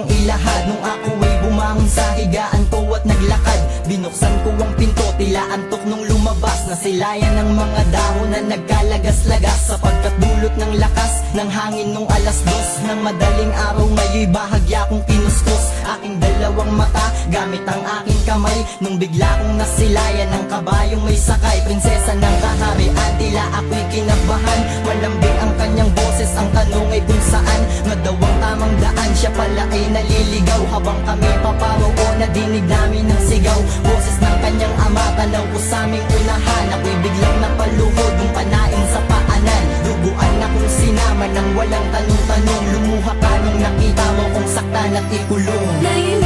kang ilahad. Nung ako ay bumangon sa higaan ko at naglakad Binuksan ko ang pinto, tila antok nung lumabas Na silayan ng mga dahon na nagkalagas-lagas Sapagkat dulot ng lakas ng hangin nung alas dos Nang madaling araw. Ngayoy bahagya kong kinuskus Aking dalawang mata gamit ang aking kamay. Nung bigla kong nasilayan ng kabayong may sakay Prinsesa ng kaharian, tila ako'y kinabahan. Malambing ang kanyang boses, ang tanong ay kung saan. Nga daw ang tamang dahil siya pala ay naliligaw Habang kami paparoon, nadinig namin ng sigaw Boses ng kanyang ama, tanaw ko sa aming unahan Ako'y biglang napaluhod, yung panain sa paanan Duguan akong sinama ng walang tanong-tanong Lumuha ka nung nakita mo kong saktan at ikulong Nailag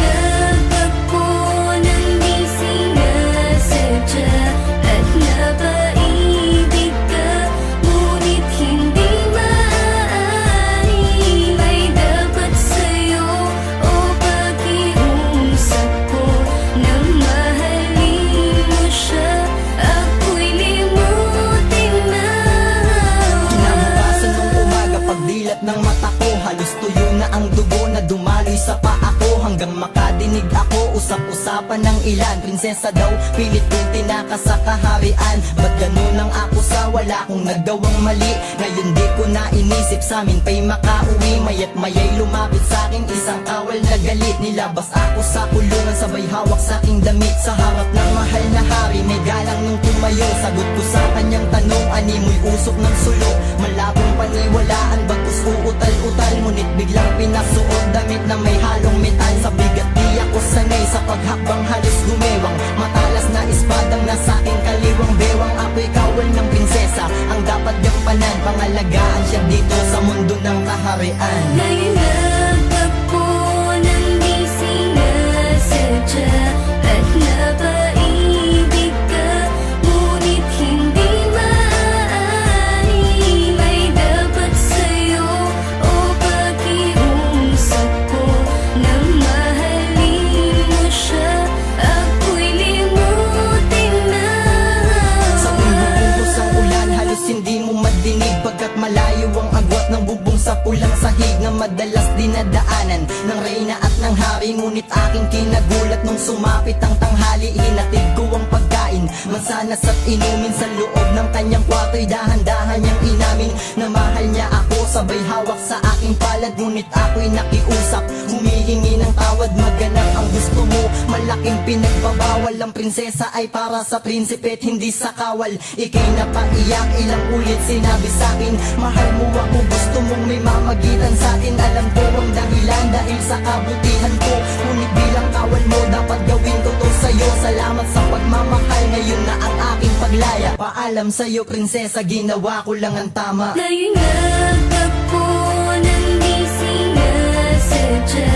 makadinig ako usap-usapan ng ilan. Prinsesa daw pilit kong tinaka sa kaharian Ba't ganun ang ako sa wala kong nagawang mali? Ngayon di ko na inisip sa amin pa'y makauwi. Mayat mayay lumapit sa akin isang kawal na galit. Nilabas ako sa kulungan sabay hawak sa aking damit. Sa harap ng mahal na hari may galang nung tumayo. Sagot ko sa kanyang tanong animoy usok ng sulo. Malabong paniwalaan bagkus uutal-utal? Ngunit biglang pinasuot damit na may halong metal. Sa sanay sa paghakbang halos gumewang Matalas na espadang nasa aking kaliwang bewang. Ako'y kawal ng prinsesa. Ang dapat gampanan Pangalagaan siya dito sa mundo ng kaharian. Nailag madinig Pagkat malayo ang agwat ng bubong sa pulang sahig Na madalas dinadaanan ng reyna at ng hari. Ngunit aking kinagulat nung sumapit ang tanghali Hinatid ko ang pagkain, mansanas at inumin Sa loob ng kanyang kwarto'y dahan-dahan sabay hawak sa aking palad Ngunit ako'y nakiusap, humihingi ng tawad Maganap ang gusto mo, malaking pinagbabawal Ang prinsesa ay para sa prinsipe hindi sa kawal. Ika'y napaiyak, ilang ulit sinabi sa'kin Mahal mo ako, gusto mong may mamagitan sa'tin Alam ko ang dahilan dahil sa kabutihan Paalam sa'yo prinsesa, ginawa ko lang ang tama. Nailag ako ng di sinasadya